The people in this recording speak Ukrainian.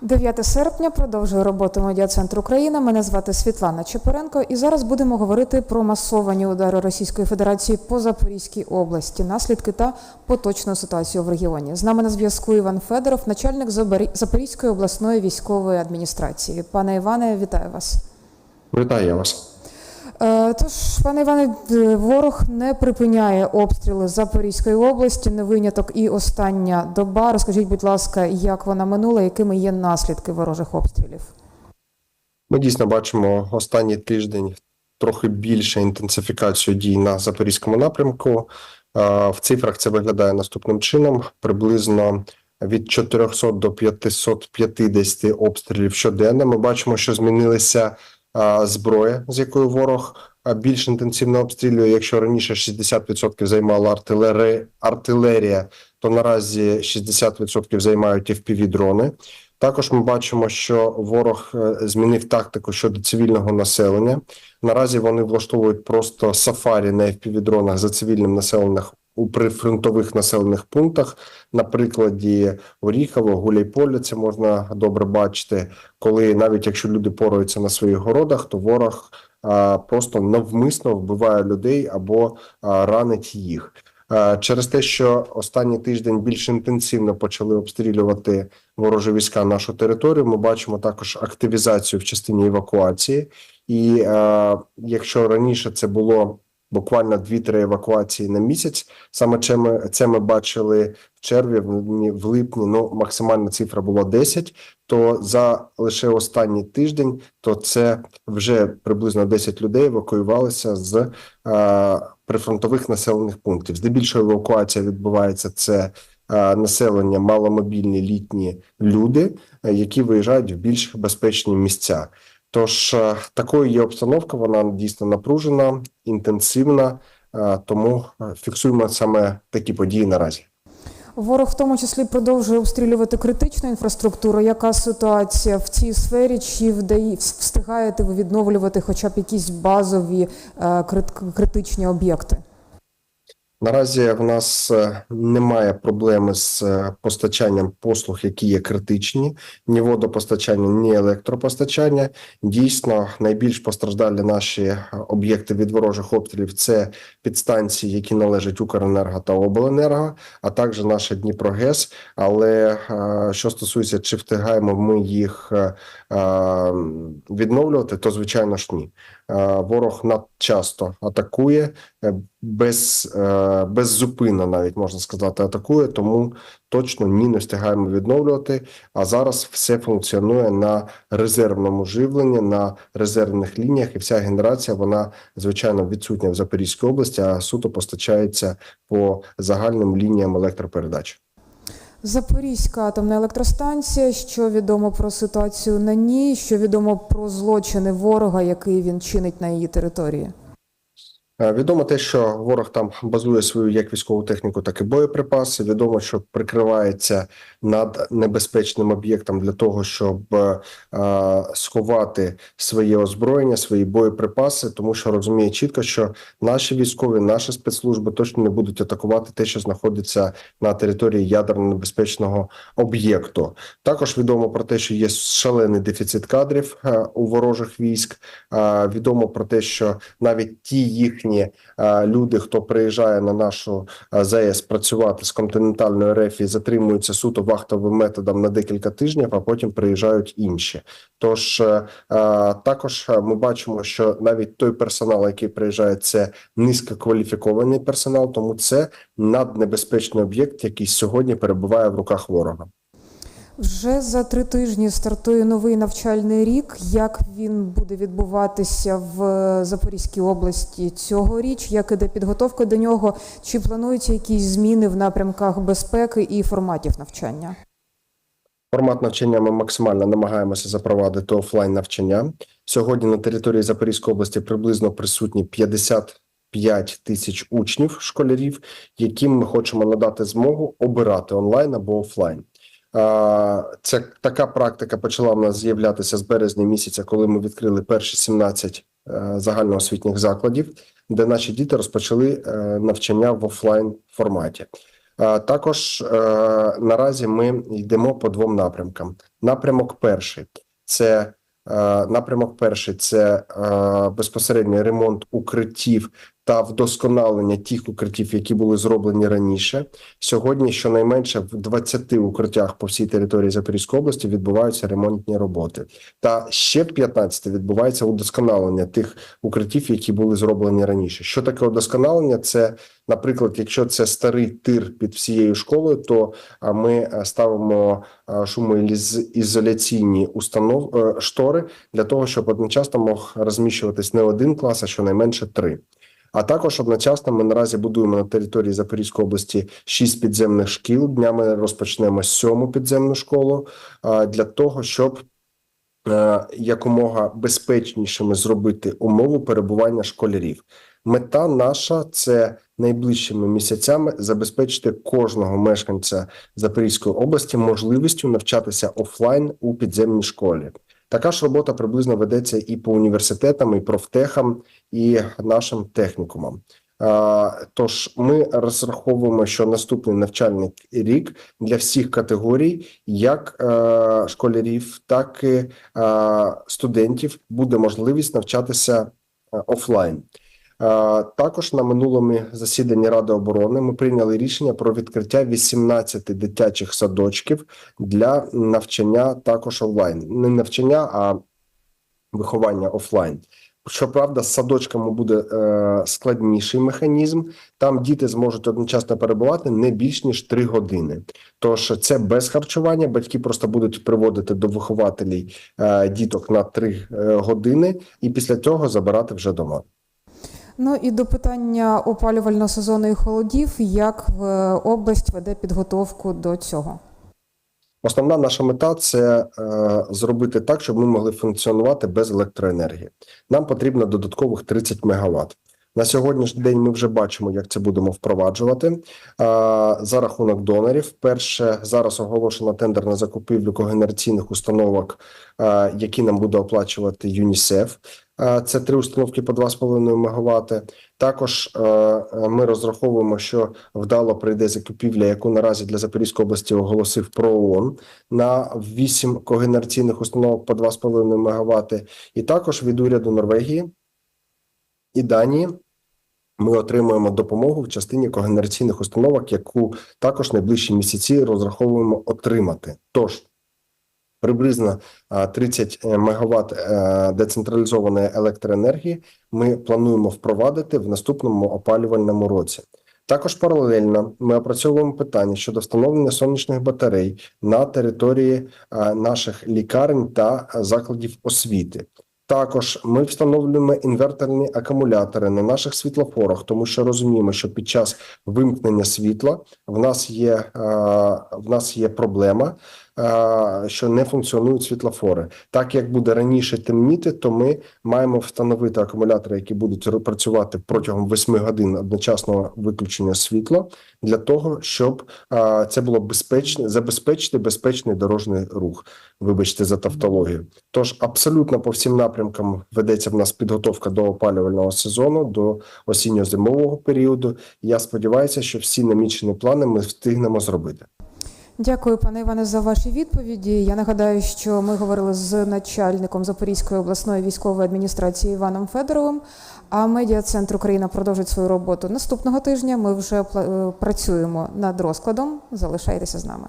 9 серпня продовжує роботу медіа-центру Україна. Мене звати Світлана Чепуренко, і зараз будемо говорити про масовані удари Російської Федерації по Запорізькій області, наслідки та поточну ситуацію в регіоні. З нами на зв'язку Іван Федоров, начальник Запорізької обласної військової адміністрації. Пане Іване, вітаю вас. Вітаю вас. Е, Тож, пане Іване, ворог не припиняє обстріли Запорізької області, не виняток і остання доба. Розкажіть, будь ласка, як вона минула, якими є наслідки ворожих обстрілів? Ми дійсно бачимо останній тиждень трохи більше інтенсифікацію дій на запорізькому напрямку. Е, В цифрах це виглядає наступним чином: приблизно від 400 до 550 обстрілів щоденно. Ми бачимо, що змінилися е, зброя, з якою ворог більш інтенсивно обстрілює. Якщо раніше 60% займала артилери... артилерія, то наразі 60% займають FPV-дрони. Також ми бачимо, що ворог е, змінив тактику щодо цивільного населення. Наразі вони влаштовують просто сафарі на FPV-дронах за цивільним населених у прифронтових населених пунктах. На прикладі Оріхово, Гуляйполя це можна добре бачити, коли навіть якщо люди пораються на своїх городах, то ворог а, просто навмисно вбиває людей або а, ранить їх. Через те, що останній тиждень більш інтенсивно почали обстрілювати ворожі війська нашу територію, ми бачимо також активізацію в частині евакуації. І е, якщо раніше це було буквально 2-3 евакуації на місяць, саме це ми, це ми бачили в червні, в, липні- Ну максимальна цифра була 10, то за лише останній тиждень, то це вже приблизно 10 людей евакуювалися з е, прифронтових населених пунктів. Здебільшого евакуація відбувається це е, населення, маломобільні літні люди, е, які виїжджають в більш безпечні місця. Тож е, такою є обстановка, вона дійсно напружена, інтенсивна, е, тому е, фіксуємо саме такі події наразі. Ворог в тому числі продовжує обстрілювати критичну інфраструктуру. Яка ситуація в цій сфері? Чи вдає встигаєте ви відновлювати хоча б якісь базові критичні об'єкти? Наразі в нас е, немає проблеми з е, постачанням послуг, які є критичні, ні водопостачання, ні електропостачання. Дійсно, найбільш постраждалі наші е, об'єкти від ворожих обстрілів це підстанції, які належать Укренерго та Обленерго, а також наша Дніпрогес. Але що стосується, чи встигаємо ми їх відновлювати, то звичайно ж ні. Е, Ворог надчасто атакує е, без, е, беззупинно, навіть можна сказати, атакує, тому точно ні не встигаємо відновлювати. А зараз все функціонує на резервному живленні, на резервних лініях, і вся генерація вона звичайно відсутня в Запорізькій області, а суто постачається по загальним лініям електропередач. Запорізька атомна електростанція. Що відомо про ситуацію на ній? Що відомо про злочини ворога, який він чинить на її території? Е, Відомо те, що ворог там базує свою як військову техніку, так і боєприпаси. Відомо, що прикривається над небезпечним об'єктом для того, щоб е, сховати своє озброєння, свої боєприпаси, тому що розуміє чітко, що наші військові, наші спецслужби точно не будуть атакувати те, що знаходиться на території ядерно небезпечного об'єкту. Також відомо про те, що є шалений дефіцит кадрів е, у ворожих військ. Е, Відомо про те, що навіть ті їхні е, люди, хто приїжджає на нашу е, ЗАЕС працювати з континентальної РФ і затримуються суто вахтовим методом на декілька тижнів, а потім приїжджають інші. Тож е, також ми бачимо, що навіть той персонал, який приїжджає, це низькокваліфікований персонал, тому це наднебезпечний об'єкт, який сьогодні перебуває в руках ворога. Вже за три тижні стартує новий навчальний рік. Як він буде відбуватися в Запорізькій області цьогоріч? Як іде підготовка до нього? Чи плануються якісь зміни в напрямках безпеки і форматів навчання? Формат навчання ми максимально намагаємося запровадити офлайн навчання. Сьогодні на території Запорізької області приблизно присутні 55 тисяч учнів, школярів, яким ми хочемо надати змогу обирати онлайн або офлайн. Це така практика почала в нас з'являтися з березня місяця, коли ми відкрили перші 17 е, загальноосвітніх закладів, де наші діти розпочали е, навчання в офлайн форматі. Також е, наразі ми йдемо по двом напрямкам. Напрямок перший це напрямок перший це безпосередньо ремонт укриттів та вдосконалення тих укриттів, які були зроблені раніше. Сьогодні щонайменше в 20 укриттях по всій території Запорізької області відбуваються ремонтні роботи. Та ще в 15 відбувається удосконалення тих укриттів, які були зроблені раніше. Що таке удосконалення? Це, наприклад, якщо це старий тир під всією школою, то ми е, ставимо е, шумоізоляційні установ е, штори для того, щоб одночасно мог розміщуватись не один клас, а щонайменше три. А також одночасно ми наразі будуємо на території Запорізької області шість підземних шкіл. Днями розпочнемо сьому підземну школу для того, щоб е, якомога безпечнішими зробити умову перебування школярів. Мета наша це найближчими місяцями забезпечити кожного мешканця Запорізької області можливістю навчатися офлайн у підземній школі. Така ж робота приблизно ведеться і по університетам, і профтехам, і нашим технікумам. Тож ми розраховуємо, що наступний навчальний рік для всіх категорій, як е, школярів, так і е, студентів, буде можливість навчатися е, офлайн. Е, Також на минулому засіданні Ради оборони ми прийняли рішення про відкриття 18 дитячих садочків для навчання також онлайн. Не навчання, а виховання офлайн. Щоправда, з садочками буде е, складніший механізм. Там діти зможуть одночасно перебувати не більш ніж 3 години. Тож це без харчування. Батьки просто будуть приводити до вихователів е, діток на 3 е, години, і після цього забирати вже дома. Ну і до питання опалювального сезону і холодів, як е, область веде підготовку до цього? Основна наша мета це е, зробити так, щоб ми могли функціонувати без електроенергії. Нам потрібно додаткових 30 МВт. На сьогоднішній день ми вже бачимо, як це будемо впроваджувати за рахунок донорів. Перше зараз оголошено тендер на закупівлю когенераційних установок, які нам буде оплачувати ЮНІСЕФ. Це три установки по 2,5 МВт. Також ми розраховуємо, що вдало прийде закупівля, яку наразі для Запорізької області оголосив ПРООН на 8 когенераційних установок по 2,5 МВт. І також від уряду Норвегії і Данії ми отримуємо допомогу в частині когенераційних установок, яку також найближчі місяці розраховуємо отримати. Тож приблизно а, 30 МВт е, децентралізованої електроенергії ми плануємо впровадити в наступному опалювальному році. Також паралельно ми опрацьовуємо питання щодо встановлення сонячних батарей на території е, наших лікарень та е, закладів освіти. Також ми встановлюємо інверторні акумулятори на наших світлофорах, тому що розуміємо, що під час вимкнення світла в нас є, е, в нас є проблема, що не функціонують світлофори. Так як буде раніше темніти, то ми маємо встановити акумулятори, які будуть працювати протягом 8 годин одночасного виключення світла, для того, щоб е, це було безпечно, забезпечити безпечний дорожній рух. Вибачте за тавтологію. Тож абсолютно по всім напрямкам ведеться в нас підготовка до опалювального сезону, до осінньо-зимового періоду. Я сподіваюся, що всі намічені плани ми встигнемо зробити. Дякую, пане Іване, за ваші відповіді. Я нагадаю, що ми говорили з начальником Запорізької обласної військової адміністрації Іваном Федоровим. А медіа центр Україна продовжить свою роботу наступного тижня. Ми вже е, працюємо над розкладом. Залишайтеся з нами.